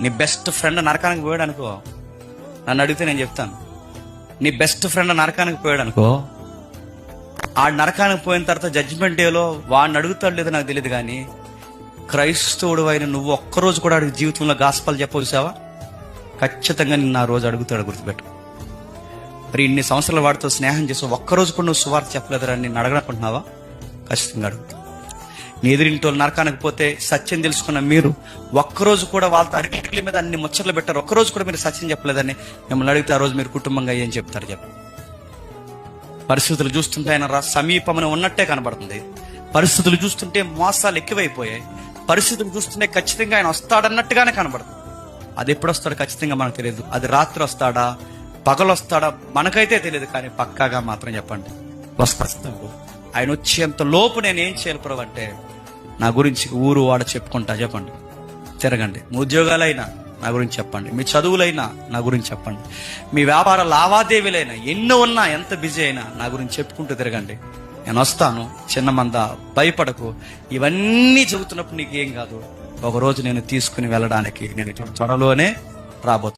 నీ best friend నరకానికి పోయాడు అనుకో నన్ను అడిగితే నేను చెప్తాను. నీ బెస్ట్ ఫ్రెండ్ నరకానికి పోయాడు అనుకో ఆ నరకానికి పోయిన తర్వాత జడ్జిమెంట్ డేలో వాడిని అడుగుతాడు లేదో నాకు తెలియదు కానీ క్రైస్తవుడు అయిన నువ్వు ఒక్కరోజు కూడా అడిగి జీవితంలో గాస్పాలు చెప్పవచ్చావా ఖచ్చితంగా నిన్ను ఆ రోజు అడుగుతాడు గుర్తుపెట్టు మరి ఇన్ని సంవత్సరాల వాడితో స్నేహం చేసి ఒక్కరోజు కూడా నువ్వు సువార్త చెప్పలేదురా నేను అడగనుకుంటున్నావా ఖచ్చితంగా అడుగుతా. నీ ఎదురింటి వాళ్ళు నరకానికి పోతే సత్యం తెలుసుకున్న మీరు ఒక్కరోజు కూడా వాళ్ళతో అరికెట్ల మీద అన్ని ముచ్చట్లు పెట్టారు. ఒక్కరోజు కూడా మీరు సత్యం చెప్పలేదని మిమ్మల్ని అడిగితే ఆ రోజు మీరు కుటుంబంగా ఏం చెప్తారు చెప్పండి. పరిస్థితులు చూస్తుంటే ఆయన రా- సమీపమున ఉన్నట్టే కనబడుతుంది. పరిస్థితులు చూస్తుంటే మోసాలు ఎక్కువైపోయాయి. పరిస్థితులు చూస్తుంటే ఖచ్చితంగా ఆయన వస్తాడన్నట్టుగానే కనబడుతుంది. అది ఎప్పుడు వస్తాడో ఖచ్చితంగా మనకు తెలియదు. అది రాత్రి వస్తాడా పగలొస్తాడా మనకైతే తెలియదు. కానీ పక్కాగా మాత్రం చెప్పండి. వస్తాడు. ఆయన వచ్చేంత లోపు నేను ఏం చేయాలి ప్రభు అంటే నా గురించి ఊరు వాడ చెప్పుకుంటా చెప్పండి. తిరగండి మీ ఉద్యోగాలైనా నా గురించి చెప్పండి. మీ చదువులైనా నా గురించి చెప్పండి. మీ వ్యాపార లావాదేవీలైనా ఎన్నో ఉన్నా ఎంత బిజీ అయినా నా గురించి చెప్పుకుంటూ తిరగండి. నేను వస్తాను. చిన్న మంద భయపడకు. ఇవన్నీ చెబుతున్నప్పుడు నీకేం కాదు. ఒకరోజు నేను తీసుకుని వెళ్ళడానికి నేను త్వరలోనే రాబోతున్నాను